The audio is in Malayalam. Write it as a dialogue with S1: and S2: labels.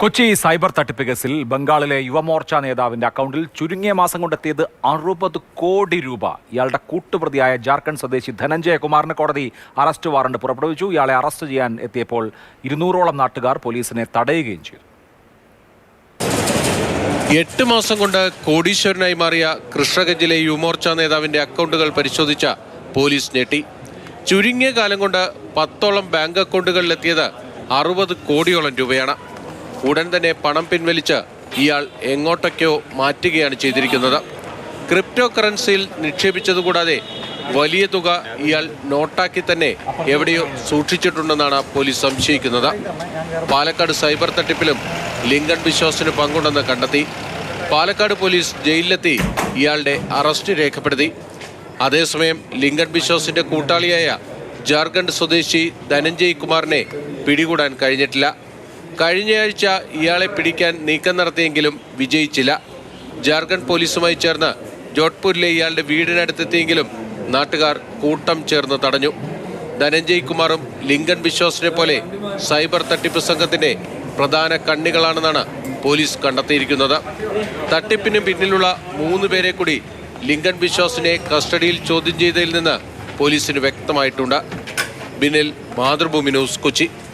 S1: കൊച്ചി സൈബർ തട്ടിപ്പ് കേസിൽ ബംഗാളിലെ യുവമോർച്ച നേതാവിന്റെ അക്കൗണ്ടിൽ ചുരുങ്ങിയ മാസം കൊണ്ടെത്തിയത് അറുപത് കോടി രൂപ. ഇയാളുടെ കൂട്ടുപ്രതിയായ ജാർഖണ്ഡ് സ്വദേശി ധനഞ്ജയ കുമാറിന് കോടതി അറസ്റ്റ് വാറണ്ട് പുറപ്പെടുവിച്ചു. ഇയാളെ അറസ്റ്റ് ചെയ്യാൻ എത്തിയപ്പോൾ ഇരുന്നൂറോളം നാട്ടുകാർ പോലീസിനെ തടയുകയും ചെയ്തു.
S2: എട്ട് മാസം കൊണ്ട് കോടീശ്വരനായി മാറിയ കൃഷ്ണഗഞ്ചിലെ യുവമോർച്ച നേതാവിന്റെ അക്കൗണ്ടുകൾ പരിശോധിച്ച പോലീസ് ഞെട്ടി. ചുരുങ്ങിയ കാലം കൊണ്ട് പത്തോളം ബാങ്ക് അക്കൗണ്ടുകളിലെത്തിയത് അറുപത് കോടിയോളം രൂപയാണ്. ഉടൻ തന്നെ പണം പിൻവലിച്ച് ഇയാൾ എങ്ങോട്ടൊക്കെയോ മാറ്റുകയാണ് ചെയ്തിരിക്കുന്നത്. ക്രിപ്റ്റോ കറൻസിയിൽ നിക്ഷേപിച്ചതുകൂടാതെ വലിയ തുക ഇയാൾ നോട്ടാക്കി തന്നെ എവിടെയോ സൂക്ഷിച്ചിട്ടുണ്ടെന്നാണ് പോലീസ് സംശയിക്കുന്നത്. പാലക്കാട് സൈബർ തട്ടിപ്പിലും ലിങ്കൺ ബിശ്വാസിന് പങ്കുണ്ടെന്ന് കണ്ടെത്തി. പാലക്കാട് പോലീസ് ജയിലിലെത്തി ഇയാളുടെ അറസ്റ്റ് രേഖപ്പെടുത്തി. അതേസമയം ലിങ്കൺ ബിശ്വാസിന്റെ കൂട്ടാളിയായ ജാർഖണ്ഡ് സ്വദേശി ധനഞ്ജയ് കുമാറിനെ പിടികൂടാൻ കഴിഞ്ഞിട്ടില്ല. കഴിഞ്ഞയാഴ്ച ഇയാളെ പിടിക്കാൻ നീക്കം നടത്തിയെങ്കിലും വിജയിച്ചില്ല. ജാർഖണ്ഡ് പോലീസുമായി ചേർന്ന് ജോധ്പൂരിലെ ഇയാളുടെ വീടിനടുത്തെത്തിയെങ്കിലും നാട്ടുകാർ കൂട്ടം ചേർന്ന് തടഞ്ഞു. ധനഞ്ജയ് കുമാറും ലിങ്കൺ ബിശ്വാസിനെ പോലെ സൈബർ തട്ടിപ്പ് സംഘത്തിന്റെ പ്രധാന കണ്ണികളാണെന്നാണ് പോലീസ് കണ്ടെത്തിയിരിക്കുന്നത്. തട്ടിപ്പിന് പിന്നിലുള്ള മൂന്ന് പേരെ കൂടി ലിങ്കൺ ബിശ്വാസിനെ കസ്റ്റഡിയിൽ ചോദ്യം ചെയ്തതിൽ നിന്ന് പോലീസിന് വ്യക്തമായിട്ടുണ്ട്. ബിനിൽ മാതൃഭൂമി ന്യൂസ് കൊച്ചി.